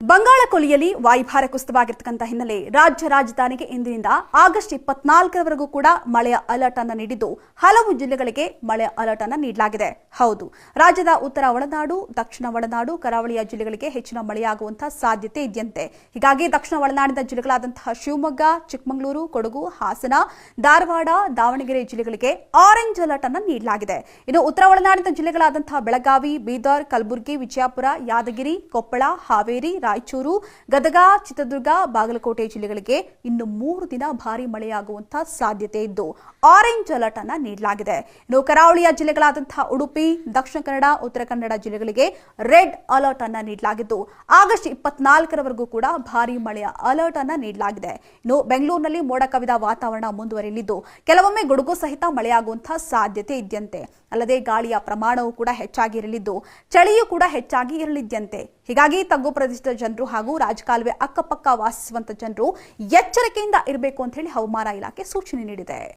ಬಂಗಾಳ ಕೊಲ್ಲಿಯಲ್ಲಿ ವಾಯುಭಾರ ಕುಸಿತವಾಗಿರ್ತಕ್ಕಂಥ ಹಿನ್ನೆಲೆ ರಾಜ್ಯ ರಾಜಧಾನಿಗೆ ಇಂದಿನಿಂದ ಆಗಸ್ಟ್ ಇಪ್ಪತ್ನಾಲ್ಕರವರೆಗೂ ಕೂಡ ಮಳೆಯ ಅಲರ್ಟ್ ಅನ್ನು ನೀಡಿದ್ದು. ಹಲವು ಜಿಲ್ಲೆಗಳಿಗೆ ಮಳೆಯ ಅಲರ್ಟ್ ಅನ್ನು ನೀಡಲಾಗಿದೆ. ಹೌದು, ರಾಜ್ಯದ ಉತ್ತರ ಒಳನಾಡು, ದಕ್ಷಿಣ ಒಳನಾಡು, ಕರಾವಳಿಯ ಜಿಲ್ಲೆಗಳಿಗೆ ಹೆಚ್ಚಿನ ಮಳೆಯಾಗುವಂತಹ ಸಾಧ್ಯತೆ ಇದೆಯಂತೆ. ಹೀಗಾಗಿ ದಕ್ಷಿಣ ಒಳನಾಡಿನ ಜಿಲ್ಲೆಗಳಾದಂತಹ ಶಿವಮೊಗ್ಗ, ಚಿಕ್ಕಮಗಳೂರು, ಕೊಡಗು, ಹಾಸನ, ಧಾರವಾಡ, ದಾವಣಗೆರೆ ಜಿಲ್ಲೆಗಳಿಗೆ ಆರೆಂಜ್ ಅಲರ್ಟ್ ಅನ್ನು ನೀಡಲಾಗಿದೆ. ಇನ್ನು ಉತ್ತರ ಒಳನಾಡಿನ ಜಿಲ್ಲೆಗಳಾದಂತಹ ಬೆಳಗಾವಿ, ಬೀದರ್, ಕಲಬುರಗಿ, ವಿಜಯಪುರ, ಯಾದಗಿರಿ, ಕೊಪ್ಪಳ, ಹಾವೇರಿ ರಾಯಚೂರು, ಗದಗ, ಚಿತ್ರದುರ್ಗ, ಬಾಗಲಕೋಟೆ ಜಿಲ್ಲೆಗಳಿಗೆ ಇನ್ನು ಮೂರು ದಿನ ಭಾರಿ ಮಳೆಯಾಗುವಂತಹ ಸಾಧ್ಯತೆ ಇದ್ದು ಆರೆಂಜ್ ಅಲರ್ಟ್ ಅನ್ನ ನೀಡಲಾಗಿದೆ. ಇನ್ನು ಕರಾವಳಿಯ ಜಿಲ್ಲೆಗಳಾದಂತಹ ಉಡುಪಿ, ದಕ್ಷಿಣ ಕನ್ನಡ, ಉತ್ತರ ಕನ್ನಡ ಜಿಲ್ಲೆಗಳಿಗೆ ರೆಡ್ ಅಲರ್ಟ್ ಅನ್ನ ನೀಡಲಾಗಿದ್ದು, ಆಗಸ್ಟ್ ಇಪ್ಪತ್ನಾಲ್ಕರವರೆಗೂ ಕೂಡ ಭಾರಿ ಮಳೆಯ ಅಲರ್ಟ್ ಅನ್ನ ನೀಡಲಾಗಿದೆ. ಇನ್ನು ಬೆಂಗಳೂರಿನಲ್ಲಿ ಮೋಡ ಕವಿದ ವಾತಾವರಣ ಮುಂದುವರಿಯಲಿದ್ದು, ಕೆಲವೊಮ್ಮೆ ಗುಡುಗು ಸಹಿತ ಮಳೆಯಾಗುವಂತಹ ಸಾಧ್ಯತೆ ಇದೆಯಂತೆ. ಅಲ್ಲದೆ ಗಾಳಿಯ ಪ್ರಮಾಣವೂ ಕೂಡ ಹೆಚ್ಚಾಗಿ ಇರಲಿದ್ದು, ಚಳಿಯೂ ಕೂಡ ಹೆಚ್ಚಾಗಿ ಇರಲಿದ್ಯಂತೆ. ಹೀಗಾಗಿ ತಗ್ಗು ಪ್ರದೇಶದ ಜನರು ಹಾಗೂ ರಾಜಕಾಲುವೆ ಅಕ್ಕಪಕ್ಕ ವಾಸಿಸುವಂತ ಜನರು ಎಚ್ಚರಿಕೆಯಿಂದ ಇರಬೇಕು ಅಂತ ಹೇಳಿ ಹವಾಮಾನ ಇಲಾಖೆ ಸೂಚನೆ ನೀಡಿದೆ.